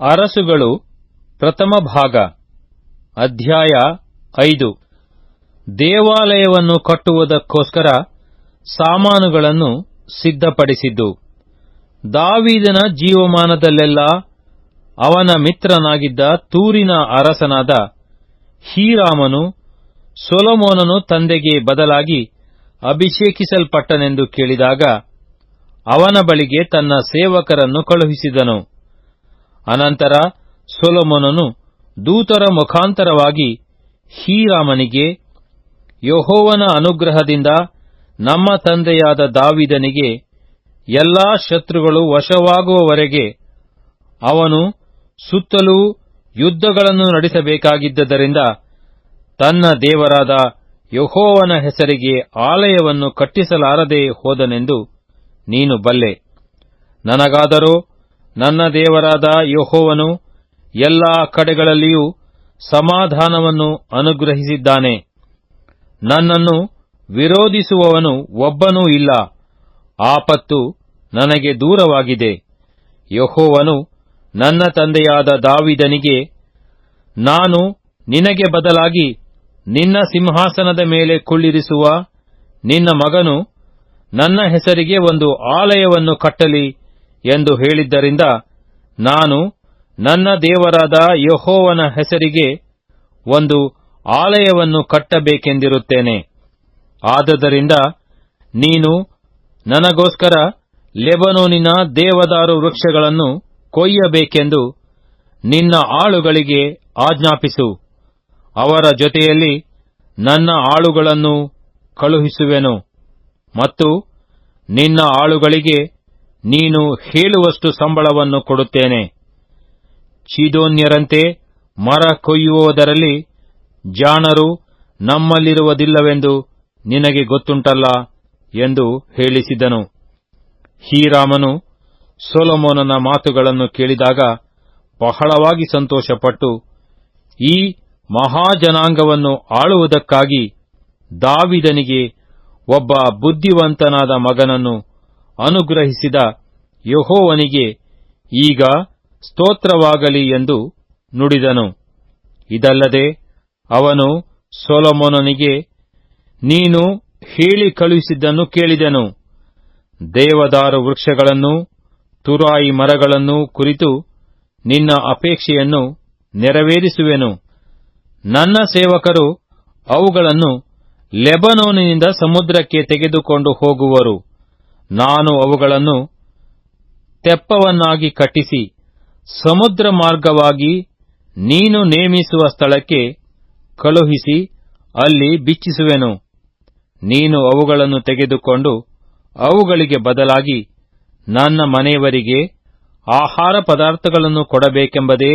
ಅರಸುಗಳು ಪ್ರಥಮ ಭಾಗ, ಅಧ್ಯಾಯ ಐದು. ದೇವಾಲಯವನ್ನು ಕಟ್ಟುವುದಕ್ಕೋಸ್ಕರ ಸಾಮಾನುಗಳನ್ನು ಸಿದ್ಧಪಡಿಸಿದ್ದು. ದಾವೀದನ ಜೀವಮಾನದಲ್ಲೆಲ್ಲ ಅವನ ಮಿತ್ರನಾಗಿದ್ದ ತೂರಿನ ಅರಸನಾದ ಹೀರಾಮನು ಸೊಲೊಮೋನನು ತಂದೆಗೆ ಬದಲಾಗಿ ಅಭಿಷೇಕಿಸಲ್ಪಟ್ಟನೆಂದು ಕೇಳಿದಾಗ ಅವನ ಬಳಿಗೆ ತನ್ನ ಸೇವಕರನ್ನು ಕಳುಹಿಸಿದನು. ಅನಂತರ ಸೊಲೊಮೋನನು ದೂತರ ಮುಖಾಂತರವಾಗಿ ಹೀರಾಮನಿಗೆ ಯಹೋವನ ಅನುಗ್ರಹದಿಂದ ನಮ್ಮ ತಂದೆಯಾದ ದಾವಿದನಿಗೆ ಎಲ್ಲಾ ಶತ್ರುಗಳು ವಶವಾಗುವವರೆಗೆ ಅವನು ಸುತ್ತಲೂ ಯುದ್ಧಗಳನ್ನು ನಡೆಸಬೇಕಾಗಿದ್ದರಿಂದ ತನ್ನ ದೇವರಾದ ಯಹೋವನ ಹೆಸರಿಗೆ ಆಲಯವನ್ನು ಕಟ್ಟಿಸಲಾರದೆ ಹೋದನೆಂದು ನೀನು ಬಲ್ಲೆ. ನನಗಾದರೋ ನನ್ನ ದೇವರಾದ ಯಹೋವನು ಎಲ್ಲಾ ಕಡೆಗಳಲ್ಲಿಯೂ ಸಮಾಧಾನವನ್ನು ಅನುಗ್ರಹಿಸಿದ್ದಾನೆ. ನನ್ನನ್ನು ವಿರೋಧಿಸುವವನು ಒಬ್ಬನೂ ಇಲ್ಲ. ಆಪತ್ತು ನನಗೆ ದೂರವಾಗಿದೆ. ಯಹೋವನು ನನ್ನ ತಂದೆಯಾದ ದಾವಿದನಿಗೆ, ನಾನು ನಿನಗೆ ಬದಲಾಗಿ ನಿನ್ನ ಸಿಂಹಾಸನದ ಮೇಲೆ ಕುಳ್ಳಿರಿಸುವ ನಿನ್ನ ಮಗನು ನನ್ನ ಹೆಸರಿಗೆ ಒಂದು ಆಲಯವನ್ನು ಕಟ್ಟಲಿ. ಎಂದು ಹೇಳಿದ್ದರಿಂದ ನಾನು ನನ್ನ ದೇವರಾದ ಯಹೋವನ ಹೆಸರಿಗೆ ಒಂದು ಆಲಯವನ್ನು ಕಟ್ಟಬೇಕೆಂದಿರುತ್ತೇನೆ. ಆದದರಿಂದ ನೀನು ನನಗೋಸ್ಕರ ಲೆಬನೋನಿನ ದೇವದಾರು ವೃಕ್ಷಗಳನ್ನು ಕೊಯ್ಯಬೇಕೆಂದು ನಿನ್ನ ಆಳುಗಳಿಗೆ ಆಜ್ಞಾಪಿಸು. ಅವರ ಜೊತೆಯಲ್ಲಿ ನನ್ನ ಆಳುಗಳನ್ನು ಕಳುಹಿಸುವೆನು ಮತ್ತು ನಿನ್ನ ಆಳುಗಳಿಗೆ ನೀನು ಹೇಳುವಷ್ಟು ಸಂಬಳವನ್ನು ಕೊಡುತ್ತೇನೆ. ಚೀದೋನ್ಯರಂತೆ ಮರ ಕೊಯ್ಯುವುದರಲ್ಲಿ ಜಾಣರು ನಮ್ಮಲ್ಲಿರುವುದಿಲ್ಲವೆಂದು ನಿನಗೆ ಗೊತ್ತುಂಟಲ್ಲ ಎಂದು ಹೇಳಿಸಿದನು. ಹೀರಾಮನು ಸೊಲೊಮೋನನ ಮಾತುಗಳನ್ನು ಕೇಳಿದಾಗ ಬಹಳವಾಗಿ ಸಂತೋಷಪಟ್ಟು, ಈ ಮಹಾಜನಾಂಗವನ್ನು ಆಳುವುದಕ್ಕಾಗಿ ದಾವಿದನಿಗೆ ಒಬ್ಬ ಬುದ್ಧಿವಂತನಾದ ಮಗನನ್ನು ಅನುಗ್ರಹಿಸಿದ ಯೆಹೋವನಿಗೆ ಈಗ ಸ್ತೋತ್ರವಾಗಲಿ ಎಂದು ನುಡಿದನು. ಇದಲ್ಲದೆ ಅವನು ಸೊಲೊಮೋನನಿಗೆ, ನೀನು ಹೇಳಿ ಕಳುಹಿಸಿದ್ದನ್ನು ಕೇಳಿದೆನು. ದೇವದಾರು ವೃಕ್ಷಗಳನ್ನು, ತುರಾಯಿ ಮರಗಳನ್ನು ಕುರಿತು ನಿನ್ನ ಅಪೇಕ್ಷೆಯನ್ನು ನೆರವೇರಿಸುವೆನು. ನನ್ನ ಸೇವಕರು ಅವುಗಳನ್ನು ಲೆಬನೋನಿನಿಂದ ಸಮುದ್ರಕ್ಕೆ ತೆಗೆದುಕೊಂಡು ಹೋಗುವರು. ನಾನು ಅವುಗಳನ್ನು ತೆಪ್ಪವನ್ನಾಗಿ ಕಟ್ಟಿಸಿ ಸಮುದ್ರ ಮಾರ್ಗವಾಗಿ ನೀನು ನೇಮಿಸುವ ಸ್ಥಳಕ್ಕೆ ಕಳುಹಿಸಿ ಅಲ್ಲಿ ಬಿಚ್ಚಿಸುವೆನು. ನೀನು ಅವುಗಳನ್ನು ತೆಗೆದುಕೊಂಡು ಅವುಗಳಿಗೆ ಬದಲಾಗಿ ನನ್ನ ಮನೆಯವರಿಗೆ ಆಹಾರ ಪದಾರ್ಥಗಳನ್ನು ಕೊಡಬೇಕೆಂಬುದೇ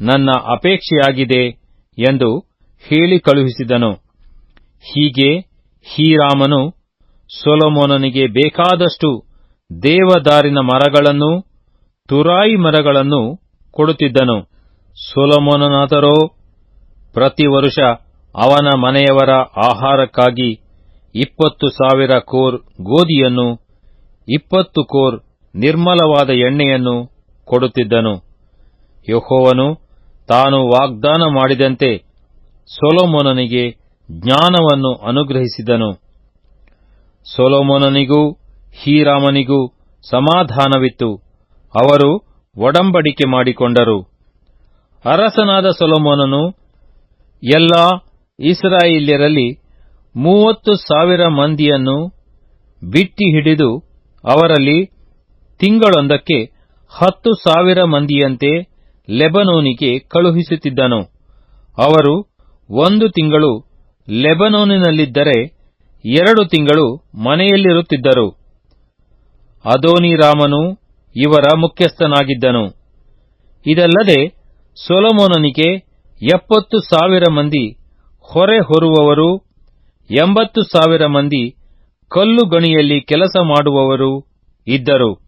ನನ್ನ ಅಪೇಕ್ಷೆಯಾಗಿದೆ ಎಂದು ಹೇಳಿ ಕಳುಹಿಸಿದನು. ಹೀಗೆ ಹೀರಾಮನು ಸೊಲೊಮೋನನಿಗೆ ಬೇಕಾದಷ್ಟು ದೇವದಾರಿನ ಮರಗಳನ್ನು ತುರಾಯಿ ಮರಗಳನ್ನು ಕೊಡುತ್ತಿದ್ದನು. ಸೊಲೊಮೋನನಾದರೋ, ಪ್ರತಿ ವರುಷ ಅವನ ಮನೆಯವರ ಆಹಾರಕ್ಕಾಗಿ ಇಪ್ಪತ್ತು ಸಾವಿರ ಕೋರ್ ಗೋಧಿಯನ್ನು, ಇಪ್ಪತ್ತು ಕೋರ್ ನಿರ್ಮಲವಾದ ಎಣ್ಣೆಯನ್ನು ಕೊಡುತ್ತಿದ್ದನು. ಯಹೋವನು ತಾನು ವಾಗ್ದಾನ ಮಾಡಿದಂತೆ ಸೊಲೊಮೋನನಿಗೆ ಜ್ಞಾನವನ್ನು ಅನುಗ್ರಹಿಸಿದನು. ಸೊಲೊಮೋನನಿಗೂ, ಹೀರಾಮನಿಗೂ ಸಮಾಧಾನವಿತ್ತು. ಅವರು ಒಡಂಬಡಿಕೆ ಮಾಡಿಕೊಂಡರು. ಅರಸನಾದ ಸೊಲೊಮೋನನು ಎಲ್ಲಾ ಇಸ್ರಾಯೇಲ್ಯರಲ್ಲಿ ಮೂವತ್ತು ಸಾವಿರ ಮಂದಿಯನ್ನು ಬಿಟ್ಟಿ ಹಿಡಿದು ಅವರಲ್ಲಿ ತಿಂಗಳೊಂದಕ್ಕೆ ಹತ್ತು ಸಾವಿರ ಮಂದಿಯಂತೆ ಲೆಬನೋನಿಗೆ ಕಳುಹಿಸುತ್ತಿದ್ದನು. ಅವರು ಒಂದು ತಿಂಗಳು ಲೆಬನೋನಿನಲ್ಲಿದ್ದರೆ ಎರಡು ತಿಂಗಳು ಮನೆಯಲ್ಲಿರುತ್ತಿದ್ದರು. ಅದೋನಿರಾಮನು ಇವರ ಮುಖ್ಯಸ್ಥನಾಗಿದ್ದನು. ಇದಲ್ಲದೆ ಸೊಲೊಮೋನನಿಗೆ ಎಪ್ಪತ್ತು ಸಾವಿರ ಮಂದಿ ಹೊರೆ ಹೊರುವವರು, ಎಂಬತ್ತು ಸಾವಿರ ಮಂದಿ ಕಲ್ಲು ಗಣಿಯಲ್ಲಿ ಕೆಲಸ ಮಾಡುವವರು ಇದ್ದರು.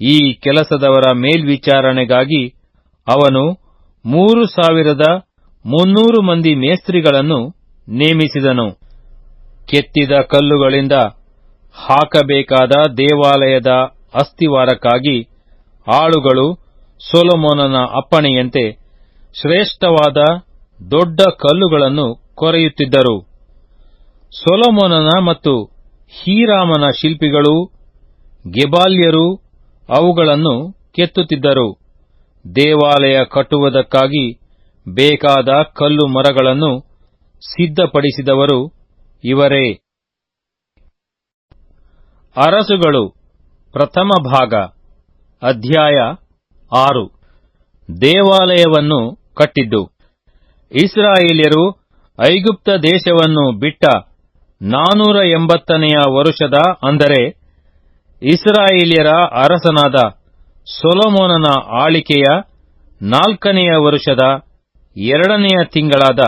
ಈ ಕೆಲಸದವರ ಮೇಲ್ವಿಚಾರಣೆಗಾಗಿ ಅವನು ಮೂರು ಸಾವಿರದ ಮುನ್ನೂರು ಮಂದಿ ಮೇಸ್ತ್ರಿಗಳನ್ನು ನೇಮಿಸಿದನು. ಕೆತ್ತಿದ ಕಲ್ಲುಗಳಿಂದ ಹಾಕಬೇಕಾದ ದೇವಾಲಯದ ಅಸ್ತಿವಾರಕ್ಕಾಗಿ ಆಳುಗಳು ಸೊಲೊಮೋನನ ಅಪ್ಪಣೆಯಂತೆ ಶ್ರೇಷ್ಠವಾದ ದೊಡ್ಡ ಕಲ್ಲುಗಳನ್ನು ಕೊರೆಯುತ್ತಿದ್ದರು. ಸೊಲೊಮೋನನ ಮತ್ತು ಹೀರಾಮನ ಶಿಲ್ಪಿಗಳು, ಗೆಬಾಲ್ಯರು ಅವುಗಳನ್ನು ಕೆತ್ತುತ್ತಿದ್ದರು. ದೇವಾಲಯ ಕಟ್ಟುವುದಕ್ಕಾಗಿ ಬೇಕಾದ ಕಲ್ಲು ಮರಗಳನ್ನು ಸಿದ್ಧಪಡಿಸಿದವರು ಇವರೇ. ಅರಸುಗಳು, ಪ್ರಥಮ ಭಾಗ, ಅಧ್ಯಾಯ ಆರು. ದೇವಾಲಯವನ್ನು ಕಟ್ಟಿದ್ದು. ಇಸ್ರಾಯೇಲ್ಯರು ಐಗುಪ್ತ ದೇಶವನ್ನು ಬಿಟ್ಟ ನಾನೂರ ಎಂಬತ್ತನೆಯ ವರುಷದ, ಅಂದರೆ ಇಸ್ರಾಯೇಲ್ಯರ ಅರಸನಾದ ಸೊಲೊಮೋನನ ಆಳಿಕೆಯ ನಾಲ್ಕನೆಯ ವರುಷದ ಎರಡನೆಯ ತಿಂಗಳಾದ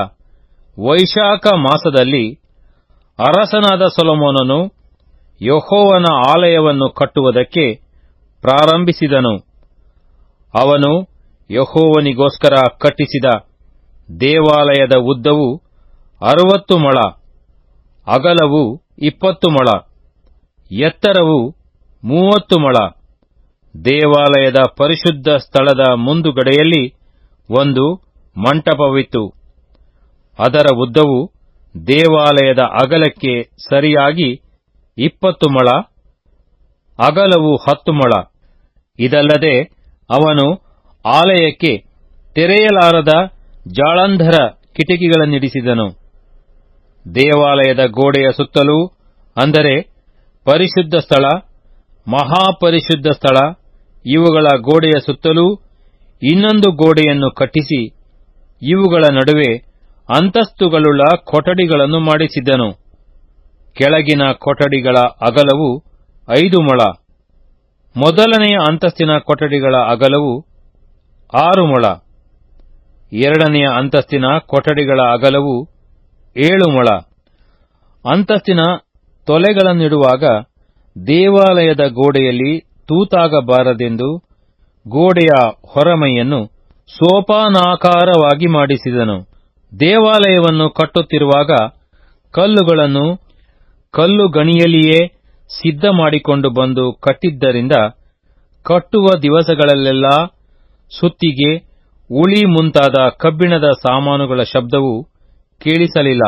ವೈಶಾಖ ಮಾಸದಲ್ಲಿ ಅರಸನಾದ ಸೊಲೊಮೋನನು ಯೆಹೋವನ ಆಲಯವನ್ನು ಕಟ್ಟುವುದಕ್ಕೆ ಪ್ರಾರಂಭಿಸಿದನು. ಅವನು ಯೆಹೋವನಿಗೋಸ್ಕರ ಕಟ್ಟಿಸಿದ ದೇವಾಲಯದ ಉದ್ದವು ಅರುವತ್ತು ಮೊಳ, ಅಗಲವು ಇಪ್ಪತ್ತು ಮೊಳ, ಎತ್ತರವು ಮೂವತ್ತು ಮೊಳ. ದೇವಾಲಯದ ಪರಿಶುದ್ಧ ಸ್ಥಳದ ಮುಂದುಗಡೆಯಲ್ಲಿ ಒಂದು ಮಂಟಪವಿತ್ತು. ಅದರ ಉದ್ದವು ದೇವಾಲಯದ ಅಗಲಕ್ಕೆ ಸರಿಯಾಗಿ ಇಪ್ಪತ್ತು ಮೊಳ, ಅಗಲವು ಹತ್ತು ಮೊಳ. ಇದಲ್ಲದೆ ಅವನು ಆಲಯಕ್ಕೆ ತೆರೆಯಲಾರದ ಜಾಳಂಧರ ಕಿಟಕಿಗಳನ್ನಿಡಿಸಿದನು. ದೇವಾಲಯದ ಗೋಡೆಯ ಸುತ್ತಲೂ, ಅಂದರೆ ಪರಿಶುದ್ಧ ಸ್ಥಳ, ಮಹಾಪರಿಶುದ್ಧ ಸ್ಥಳ, ಇವುಗಳ ಗೋಡೆಯ ಸುತ್ತಲೂ ಇನ್ನೊಂದು ಗೋಡೆಯನ್ನು ಕಟ್ಟಿಸಿ ಇವುಗಳ ನಡುವೆ ಅಂತಸ್ತುಗಳುಳ್ಳ ಕೊಠಡಿಗಳನ್ನು ಮಾಡಿಸಿದನು ಕೆಳಗಿನ ಕೊಠಡಿಗಳ ಅಗಲವು ಐದು ಮೊಳ. ಮೊದಲನೆಯ ಅಂತಸ್ತಿನ ಕೊಠಡಿಗಳ ಅಗಲವು ಆರು ಮೊಳ. ಎರಡನೆಯ ಅಂತಸ್ತಿನ ಕೊಠಡಿಗಳ ಅಗಲವು ಏಳು ಮೊಳ. ಅಂತಸ್ತಿನ ತೊಲೆಗಳನ್ನಿಡುವಾಗ ದೇವಾಲಯದ ಗೋಡೆಯಲ್ಲಿ ತೂತಾಗಬಾರದೆಂದು ಗೋಡೆಯ ಹೊರಮೈಯನ್ನು ಸೋಪಾನಾಕಾರವಾಗಿ ಮಾಡಿಸಿದನು. ದೇವಾಲಯವನ್ನು ಕಟ್ಟುತ್ತಿರುವಾಗ ಕಲ್ಲುಗಳನ್ನು ಕಲ್ಲು ಗಣಿಯಲ್ಲಿಯೇ ಸಿದ್ಧ ಮಾಡಿಕೊಂಡು ಬಂದು ಕಟ್ಟಿದ್ದರಿಂದ ಕಟ್ಟುವ ದಿವಸಗಳಲ್ಲೆಲ್ಲ ಸುತ್ತಿಗೆ ಉಳಿ ಮುಂತಾದ ಕಬ್ಬಿಣದ ಸಾಮಾನುಗಳ ಶಬ್ದವು ಕೇಳಿಸಲಿಲ್ಲ.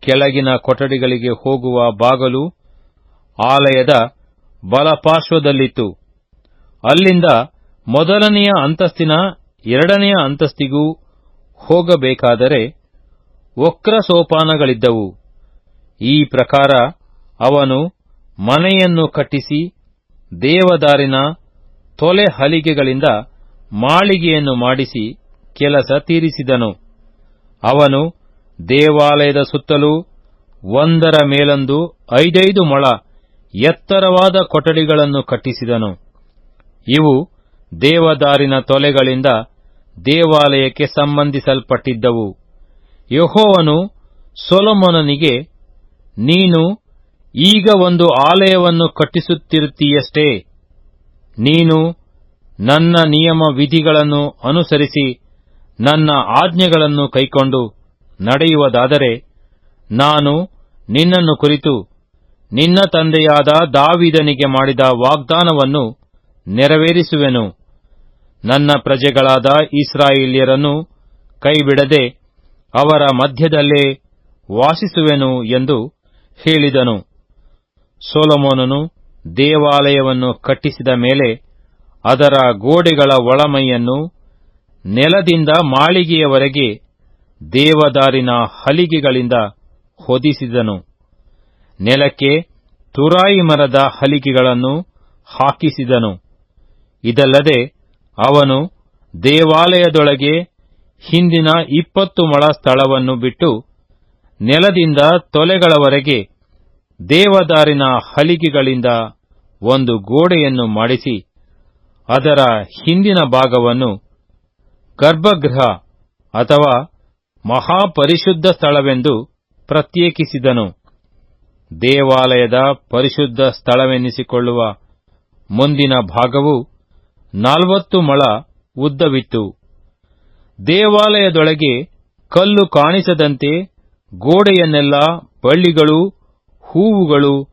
ಕೆಳಗಿನ ಕೊಠಡಿಗಳಿಗೆ ಹೋಗುವ ಬಾಗಲು ಆಲಯದ ಬಲಪಾರ್ಶ್ವದಲ್ಲಿತ್ತು. ಅಲ್ಲಿಂದ ಮೊದಲನೆಯ ಅಂತಸ್ತಿನ ಎರಡನೆಯ ಅಂತಸ್ತಿಗೂ ಹೋಗಬೇಕಾದರೆ ವಕ್ರ ಸೋಪಾನಗಳಿದ್ದವು. ಈ ಪ್ರಕಾರ ಅವನು ಮನೆಯನ್ನು ಕಟ್ಟಿಸಿ ದೇವದಾರಿನ ತೊಲೆ ಹಲಿಗೆಗಳಿಂದ ಮಾಳಿಗೆಯನ್ನು ಮಾಡಿಸಿ ಕೆಲಸ ತೀರಿಸಿದನು. ಅವನು ದೇವಾಲಯದ ಸುತ್ತಲೂ ಒಂದರ ಮೇಲೊಂದು ಐದೈದು ಮೊಳ ಎತ್ತರವಾದ ಕೊಠಡಿಗಳನ್ನು ಕಟ್ಟಿಸಿದನು. ಇವು ದೇವದಾರಿನ ತೊಲೆಗಳಿಂದ ದೇವಾಲಯಕ್ಕೆ ಸಂಬಂಧಿಸಲ್ಪಟ್ಟಿದ್ದವು. ಯಹೋವನು ಸೊಲೊಮೊನನಿಗೆ, ನೀನು ಈಗ ಒಂದು ಆಲಯವನ್ನು ಕಟ್ಟಿಸುತ್ತಿರುತ್ತೀಯಷ್ಟೇ. ನೀನು ನನ್ನ ನಿಯಮ ವಿಧಿಗಳನ್ನು ಅನುಸರಿಸಿ ನನ್ನ ಆಜ್ಞೆಗಳನ್ನು ಕೈಕೊಂಡು ನಡೆಯುವುದಾದರೆ ನಾನು ನಿನ್ನನ್ನು ಕುರಿತು ನಿನ್ನ ತಂದೆಯಾದ ದಾವಿದನಿಗೆ ಮಾಡಿದ ವಾಗ್ದಾನವನ್ನು ನೆರವೇರಿಸುವೆನು. ನನ್ನ ಪ್ರಜೆಗಳಾದ ಇಸ್ರಾಯೇಲ್ಯರನ್ನು ಕೈಬಿಡದೆ ಅವರ ಮಧ್ಯದಲ್ಲೇ ವಾಸಿಸುವೆನು ಎಂದು ಹೇಳಿದನು. ಸೋಲಮೋನನು ದೇವಾಲಯವನ್ನು ಕಟ್ಟಿಸಿದ ಮೇಲೆ ಅದರ ಗೋಡೆಗಳ ಒಳಮೈಯನ್ನು ನೆಲದಿಂದ ಮಾಳಿಗೆಯವರೆಗೆ ದೇವದಾರಿನ ಹಲಿಗೆಗಳಿಂದ ಹೊದಿಸಿದನು. ನೆಲಕ್ಕೆ ತುರಾಯಿ ಮರದ ಹಲಿಗೆಗಳನ್ನು ಹಾಕಿಸಿದನು. ಇದಲ್ಲದೆ ಅವನು ದೇವಾಲಯದೊಳಗೆ ಹಿಂದಿನ ಇಪ್ಪತ್ತು ಮೊಳ ಸ್ಥಳವನ್ನು ಬಿಟ್ಟು ನೆಲದಿಂದ ತೊಲೆಗಳವರೆಗೆ ದೇವದಾರಿನ ಹಲಿಗೆಗಳಿಂದ ಒಂದು ಗೋಡೆಯನ್ನು ಮಾಡಿಸಿ ಅದರ ಹಿಂದಿನ ಭಾಗವನ್ನು ಗರ್ಭಗೃಹ ಅಥವಾ ಮಹಾಪರಿಶುದ್ಧ ಸ್ಥಳವೆಂದು ಪ್ರತ್ಯೇಕಿಸಿದನು. ದೇವಾಲಯದ ಪರಿಶುದ್ಧ ಸ್ಥಳವೆನ್ನಿಸಿಕೊಳ್ಳುವ ಮುಂದಿನ ಭಾಗವು ನಲವತ್ತು ಮೊಳ ಉದ್ದವಿತ್ತು. ದೇವಾಲಯದೊಳಗೆ ಕಲ್ಲು ಕಾಣಿಸದಂತೆ ಗೋಡೆಯನ್ನೆಲ್ಲ ಬಳ್ಳಿಗಳು, ಹೂವುಗಳು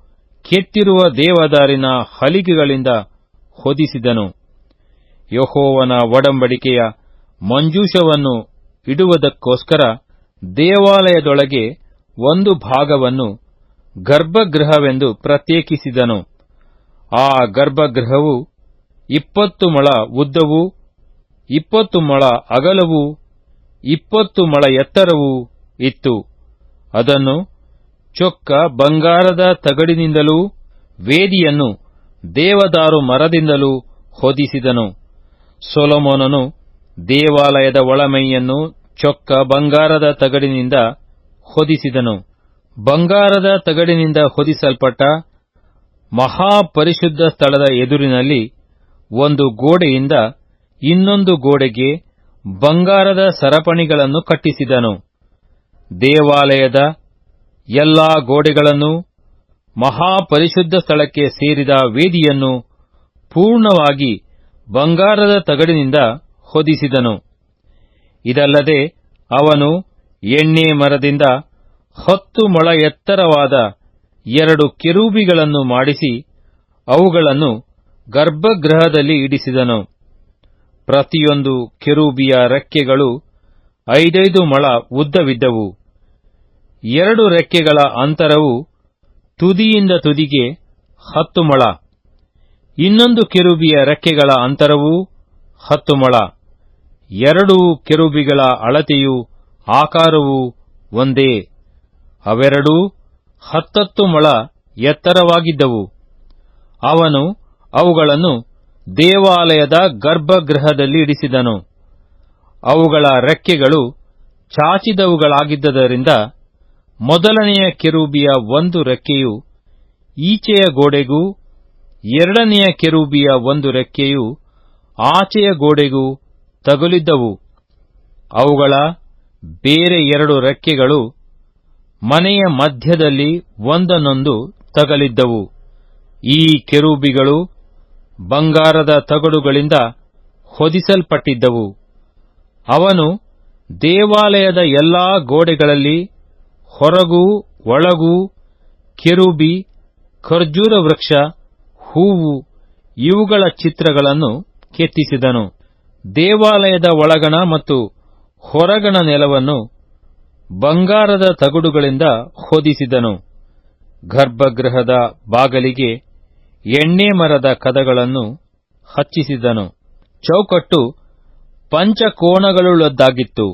ಕೆತ್ತಿರುವ ದೇವದಾರಿನ ಹಲಿಗೆಗಳಿಂದ ಹೊದಿಸಿದನು. ಯಹೋವನ ಒಡಂಬಡಿಕೆಯ ಮಂಜೂಷವನ್ನು ಇಡುವುದಕ್ಕೋಸ್ಕರ ದೇವಾಲಯದೊಳಗೆ ಒಂದು ಭಾಗವನ್ನು ಗರ್ಭಗೃಹವೆಂದು ಪ್ರತ್ಯೇಕಿಸಿದನು. ಆ ಗರ್ಭಗೃಹವು ಇಪ್ಪತ್ತು ಮೊಳ ಉದ್ದವು, ಇಪ್ಪತ್ತು ಮೊಳ ಅಗಲವು, ಇಪ್ಪತ್ತು ಮೊಳ ಎತ್ತರವು ಇತ್ತು. ಅದನ್ನು ಚೊಕ್ಕ ಬಂಗಾರದ ತಗಡಿನಿಂದಲೂ, ವೇದಿಯನ್ನು ದೇವದಾರು ಮರದಿಂದಲೂ ಹೊದಿಸಿದನು. ಸೊಲೊಮೋನನು ದೇವಾಲಯದ ಒಳಮೈಯನ್ನು ಚೊಕ್ಕ ಬಂಗಾರದ ತಗಡಿನಿಂದ ಹೊದಿಸಿದನು. ಬಂಗಾರದ ತಗಡಿನಿಂದ ಹೊದಿಸಲ್ಪಟ್ಟ ಮಹಾಪರಿಶುದ್ಧ ಸ್ಥಳದ ಎದುರಿನಲ್ಲಿ ಒಂದು ಗೋಡೆಯಿಂದ ಇನ್ನೊಂದು ಗೋಡೆಗೆ ಬಂಗಾರದ ಸರಪಣಿಗಳನ್ನು ಕಟ್ಟಿಸಿದನು. ದೇವಾಲಯದ ಎಲ್ಲಾ ಗೋಡೆಗಳನ್ನು ಮಹಾಪರಿಶುದ್ಧ ಸ್ಥಳಕ್ಕೆ ಸೇರಿದ ವೇದಿಯನ್ನು ಪೂರ್ಣವಾಗಿ ಬಂಗಾರದ ತಗಡಿನಿಂದ ಹೊದಿಸಿದನು. ಇದಲ್ಲದೆ ಅವನು ಎಣ್ಣೆ ಮರದಿಂದ ಹತ್ತು ಮೊಳ ಎತ್ತರವಾದ ಎರಡು ಕೆರೂಬಿಗಳನ್ನು ಮಾಡಿಸಿ ಅವುಗಳನ್ನು ಗರ್ಭಗೃಹದಲ್ಲಿ ಇಡಿಸಿದನು. ಪ್ರತಿಯೊಂದು ಕೆರೂಬಿಯ ರೆಕ್ಕೆಗಳು ಐದೈದು ಮೊಳ ಉದ್ದವಿದ್ದವು. ಎರಡು ರೆಕ್ಕೆಗಳ ಅಂತರವು ತುದಿಯಿಂದ ತುದಿಗೆ ಹತ್ತು ಮೊಳ. ಇನ್ನೊಂದು ಕೆರೂಬಿಯ ರೆಕ್ಕೆಗಳ ಅಂತರವೂ ಹತ್ತು ಮೊಳ. ಎರಡೂ ಕೆರೂಬಿಗಳ ಅಳತೆಯು ಆಕಾರವು ಒಂದೇ. ಅವೆರಡೂ ಹತ್ತತ್ತು ಮೊಳ ಎತ್ತರವಾಗಿದ್ದವು. ಅವನು ಅವುಗಳನ್ನು ದೇವಾಲಯದ ಗರ್ಭಗೃಹದಲ್ಲಿ ಇಡಿಸಿದನು ಅವುಗಳ ರೆಕ್ಕೆಗಳು ಚಾಚಿದವುಗಳಾಗಿದ್ದರಿಂದ ಮೊದಲನೆಯ ಕೆರೂಬಿಯ ಒಂದು ರೆಕ್ಕೆಯು ಈಚೆಯ ಗೋಡೆಗೂ ಎರಡನೆಯ ಕೆರೂಬಿಯ ಒಂದು ರೆಕ್ಕೆಯು ಆಚೆಯ ಗೋಡೆಗೂ ತಗುಲಿದ್ದವು. ಅವುಗಳ ಬೇರೆ ಎರಡು ರೆಕ್ಕೆಗಳು ಮನೆಯ ಮಧ್ಯದಲ್ಲಿ ಒಂದನ್ನೊಂದು ತಗಲಿದ್ದವು. ಈ ಕೆರೂಬಿಗಳು ಬಂಗಾರದ ತಗಡುಗಳಿಂದ ಹೊದಿಸಲ್ಪಟ್ಟಿದ್ದವು. ಅವನು ದೇವಾಲಯದ ಎಲ್ಲಾ ಗೋಡೆಗಳಲ್ಲಿ ಹೊರಗೂ ಒಳಗೂ ಕೆರುಬಿ, ಖರ್ಜೂರ ವೃಕ್ಷ, ಹೂವು, ಇವುಗಳ ಚಿತ್ರಗಳನ್ನು ಕೆತ್ತಿಸಿದನು. ದೇವಾಲಯದ ಒಳಗಣ ಮತ್ತು ಹೊರಗಣ ನೆಲವನ್ನು ಬಂಗಾರದ ತಗಡುಗಳಿಂದ ಹೊದಿಸಿದನು. ಗರ್ಭಗೃಹದ ಬಾಗಲಿಗೆ ಎಣ್ಣೆ ಮರದ ಕದಗಳನ್ನು ಹಚ್ಚಿಸಿದನು. ಚೌಕಟ್ಟು ಪಂಚಕೋಣಗಳುಳ್ಳದ್ದಾಗಿತ್ತು.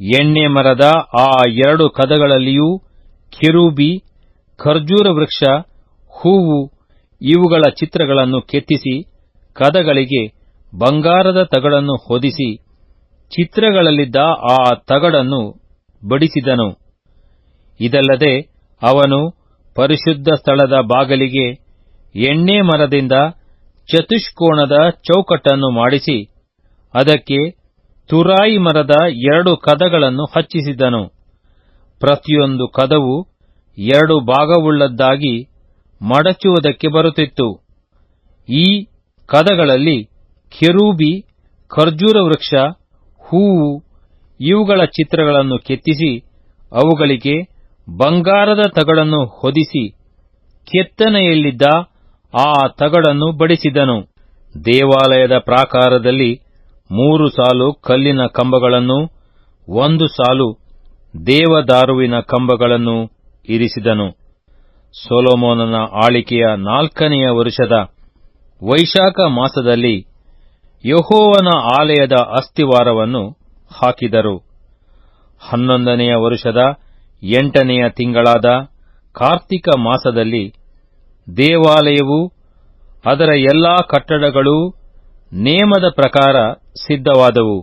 ಎಣ್ಣೆ ಮರದ ಆ ಎರಡು ಕದಗಳಲ್ಲಿಯೂ ಕಿರುಬಿ, ಖರ್ಜೂರ ವೃಕ್ಷ, ಹೂವು ಇವುಗಳ ಚಿತ್ರಗಳನ್ನು ಕೆತ್ತಿಸಿ ಕದಗಳಿಗೆ ಬಂಗಾರದ ತಗಡನ್ನು ಹೊದಿಸಿ ಚಿತ್ರಗಳಲ್ಲಿದ್ದ ಆ ತಗಡನ್ನು ಬಡಿಸಿದನು. ಇದಲ್ಲದೆ ಅವನು ಪರಿಶುದ್ಧ ಸ್ಥಳದ ಬಾಗಲಿಗೆ ಎಣ್ಣೆ ಮರದಿಂದ ಚತುಷ್ಕೋಣದ ಚೌಕಟ್ಟನ್ನು ಮಾಡಿಸಿ, ಅದಕ್ಕೆ ತುರಾಯಿ ಮರದ ಎರಡು ಕದಗಳನ್ನು ಹಚ್ಚಿಸಿದನು. ಪ್ರತಿಯೊಂದು ಕದವು ಎರಡು ಭಾಗವುಳ್ಳದ್ದಾಗಿ ಮಡಚುವುದಕ್ಕೆ ಬರುತ್ತಿತ್ತು. ಈ ಕದಗಳಲ್ಲಿ ಕೆರೂಬಿ, ಖರ್ಜೂರ ವೃಕ್ಷ, ಹೂವು, ಇವುಗಳ ಚಿತ್ರಗಳನ್ನು ಕೆತ್ತಿಸಿ, ಅವುಗಳಿಗೆ ಬಂಗಾರದ ತಗಡನ್ನು ಹೊದಿಸಿ, ಕೆತ್ತನೆಯಲ್ಲಿದ್ದ ಆ ತಗಡನ್ನು ಬಡಿಸಿದನು. ದೇವಾಲಯದ ಪ್ರಾಕಾರದಲ್ಲಿ ಮೂರು ಸಾಲು ಕಲ್ಲಿನ ಕಂಬಗಳನ್ನು, ಒಂದು ಸಾಲು ದೇವದಾರುವಿನ ಕಂಬಗಳನ್ನು ಇರಿಸಿದನು. ಸೋಲೋಮೋನನ ಆಳಿಕೆಯ ನಾಲ್ಕನೆಯ ವರ್ಷದ ವೈಶಾಖ ಮಾಸದಲ್ಲಿ ಯಹೋವನ ಆಲಯದ ಅಸ್ತಿವಾರವನ್ನು ಹಾಕಿದರು. ಹನ್ನೊಂದನೆಯ ವರ್ಷದ ಎಂಟನೆಯ ತಿಂಗಳಾದ ಕಾರ್ತಿಕ ಮಾಸದಲ್ಲಿ ದೇವಾಲಯವು ಅದರ ಎಲ್ಲಾ ಕಟ್ಟಡಗಳೂ ನೇಮದ ಪ್ರಕಾರ ಸಿದ್ಧವಾದವು.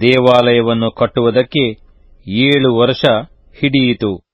ದೇವಾಲಯವನ್ನು ಕಟ್ಟುವುದಕ್ಕೆ ಏಳು ವರ್ಷ ಹಿಡಿಯಿತು.